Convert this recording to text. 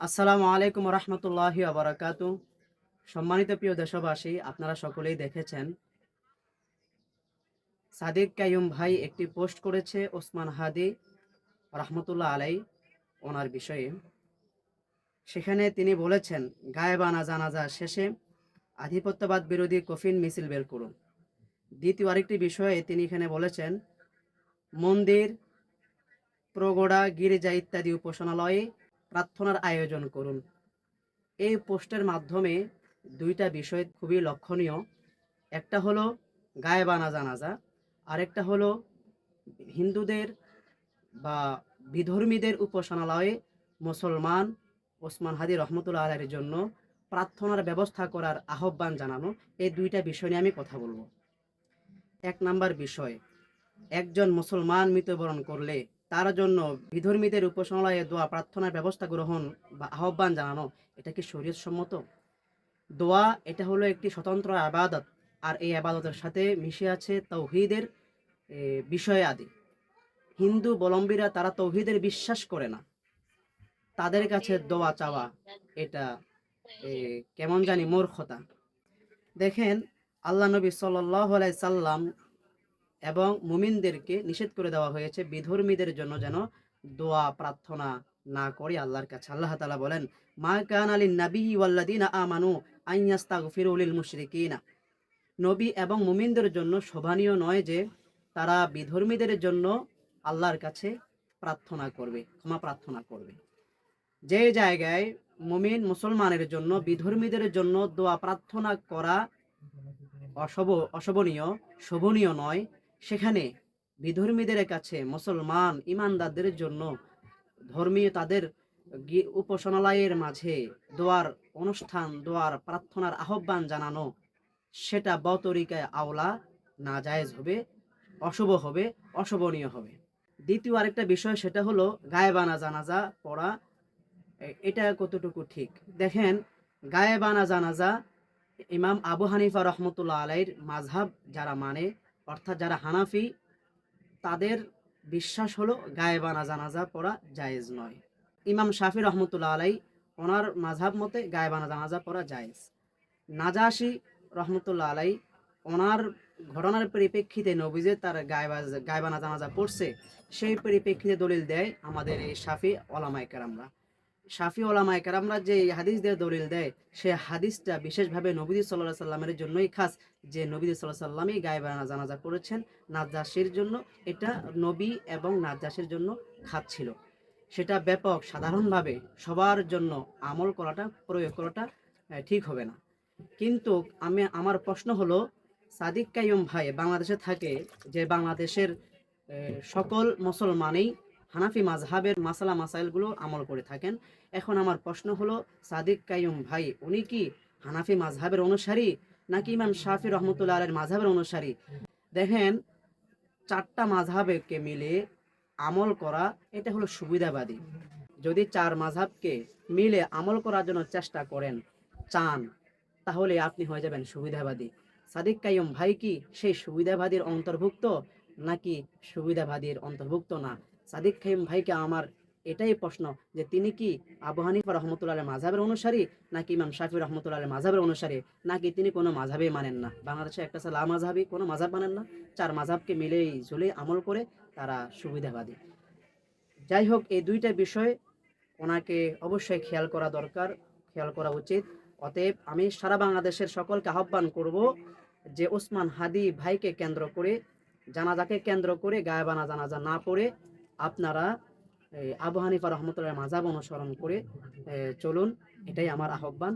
আসসালামু আলাইকুম রহমতুল্লাহি আবরাকাত সম্মানিত প্রিয় দেশবাসী, আপনারা সকলেই দেখেছেন, সাদিক কাইয়ুম ভাই একটি পোস্ট করেছে ওসমান হাদি রহমতুল্লাহ আলাই ওনার বিষয়ে। সেখানে তিনি বলেছেন গায়েবানা জানাজা শেষে আধিপত্যবাদ বিরোধী কফিন মিছিল বের করুন। দ্বিতীয় আরেকটি বিষয়ে তিনি এখানে বলেছেন, মন্দির, প্রগোড়া, গির্জা ইত্যাদি উপাসনালয়ে প্রার্থনার আয়োজন করুন। এই পোস্টের মাধ্যমে দুইটা বিষয় খুবই লক্ষণীয়। একটা হলো গায়েবানা জানাজা, আরেকটা হলো হিন্দুদের বা বিধর্মীদের উপাসনালয়ে মুসলমান ওসমান হাদি রহমতুল্লাহ আলের জন্য প্রার্থনার ব্যবস্থা করার আহ্বান জানানো। এই দুইটা বিষয় নিয়ে আমি কথা বলব। এক নাম্বার বিষয়, একজন মুসলমান মৃত্যুবরণ করলে তার জন্য বিধর্মীদের উপাসনালয়ে দোয়া, প্রার্থনার ব্যবস্থা গ্রহণ বা আহ্বান জানানো, এটা কি শরীয়ত সম্মত দোয়া, এটা হলো একটি স্বতন্ত্র আবাদত, আর এই আবাদতের সাথে মিশে আছে তৌহিদের বিষয় আদি। হিন্দু বলম্বীরা তারা তৌহিদের বিশ্বাস করে না। তাদের কাছে দোয়া চাওয়া, এটা কেমন জানি মূর্খতা। দেখেন, আল্লাহ নবী সাল্লাহ সাল্লাম এবং মুমিনদেরকে নিষেধ করে দেওয়া হয়েছে। বিধর্মীদের জন্য যেন দোয়া, প্রার্থনা না করে আল্লাহর কাছে। আল্লাহ তালা বলেন, মা কান আলী নাবি ওয়াল্লাদিনা আমানু আইয়াস্তাগফিরুল মুশরিকিনা নবী এবং মুমিনদের জন্য শোভনীয় নয় যে তারা বিধর্মীদের জন্য আল্লাহর কাছে প্রার্থনা করবে, ক্ষমা প্রার্থনা করবে। যে জায়গায় মুমিন মুসলমানের জন্য, বিধর্মীদের জন্য দোয়া, প্রার্থনা করা অশোভ, অশোভনীয়, শোভনীয় নয় সেখানে বিধর্মীদের কাছে মুসলমান ইমানদারদের জন্য ধর্মীয় তাদের উপাসনালয়ের মাঝে দোয়ার অনুষ্ঠান, দোয়ার প্রার্থনার আহ্বান জানানো, সেটা বতরিকায় আওলা না জায়েজ হবে, অশুভ হবে, অশোভনীয় হবে। দ্বিতীয় আরেকটা বিষয় সেটা হলো গায়েবানা জানাজা পড়া। এটা কতটুকু ঠিক? দেখেন, গায়েবানা জানাজা ইমাম আবু হানিফা রহমতুল্লাহ আলাইর মাঝহাব যারা মানে অর্থাৎ যারা হানাফি, তাদের বিশ্বাস হলো গায়েবানা জানাজা পড়া জায়েজ নয়। ইমাম শাফি রহমতুল্লাহ আলাই ওনার মাঝাব মতে গায়েবানা জানাজা পড়া জায়েজ। নাজাসি রহমতুল্লাহ আলাই ওনার ঘটনার পরিপ্রেক্ষিতে নবীজে তার গায়েবানা জানাজা পড়ছে, সেই পরিপ্রেক্ষিতে দলিল দেয় আমাদের এই শাফি ওলামায় কেরামরা। শাফি ওলামায় কেরামরা যে হাদিস দিয়ে দলিল দেয়, সে হাদিসটা বিশেষভাবে নবীজি সাল্লাহ সাল্লামের জন্যই খাস। যে নবীজি সাল্লাহ সাল্লামই গায়েবানা জানাজা করেছেন নাজ্জাসির জন্য, এটা নবী এবং নাজ্জাসির জন্য খাত ছিল। সেটা ব্যাপক, সাধারণভাবে সবার জন্য আমল করাটা, প্রয়োগ করাটা ঠিক হবে না। কিন্তু আমি, আমার প্রশ্ন হলো, সাদিক কাইয়ুম ভাই বাংলাদেশে থাকে যে বাংলাদেশের সকল মুসলমানই হানাফি মাযহাবের মাসালা মাসাইলগুলো আমল করে থাকেন। এখন আমার প্রশ্ন হলো, সাদিক কাইয়ুম ভাই, উনি কি হানাফি মাযহাবের অনুসারী নাকি ইমাম শাফি রহমতুল্লাহ আলের মাযহাবের অনুসারী? দেখেন, চারটা মাঝহাবকে মিলে আমল করা, এটা হলো সুবিধাবাদী। যদি চার মাঝহাবকে মিলে আমল করার জন্য চেষ্টা করেন, চান, তাহলে আপনি হয়ে যাবেন সুবিধাবাদী। সাদিক কাইয়ুম ভাই কি সেই সুবিধাবাদীর অন্তর্ভুক্ত নাকি সুবিধাবাদীর অন্তর্ভুক্ত না? সাদিক কাইয়ুম ভাইকে আমার এটাই প্রশ্ন যে তিনি কি আবু হানিফা রহমতুল্লাহ মাঝাবের অনুসারী নাকি ইমাম শাফি রহমতুল্লাহ মাঝহাবের অনুসারী? নাকি তিনি কোনো মাঝহাবেই মানেন না? বাংলাদেশে একটা লা মাঝহাবি কোনো মাঝহাব মানেন না। চার মাঝাবকে মিলেই ঝুলে আমল করে তারা সুবিধাবাদী। যাই হোক, এই দুইটা বিষয় ওনাকে অবশ্যই খেয়াল করা দরকার, খেয়াল করা উচিত। অতএব আমি সারা বাংলাদেশের সকলকে আহ্বান করব যে ওসমান হাদি ভাইকে কেন্দ্র করে, জানাজাকে কেন্দ্র করে গায়েবানা জানাজা না পড়ে আপনারা আবু হানিফা রহমতুল্লাহ মাজাব অনুসরণ করে চলুন এটাই আমার আহ্বান।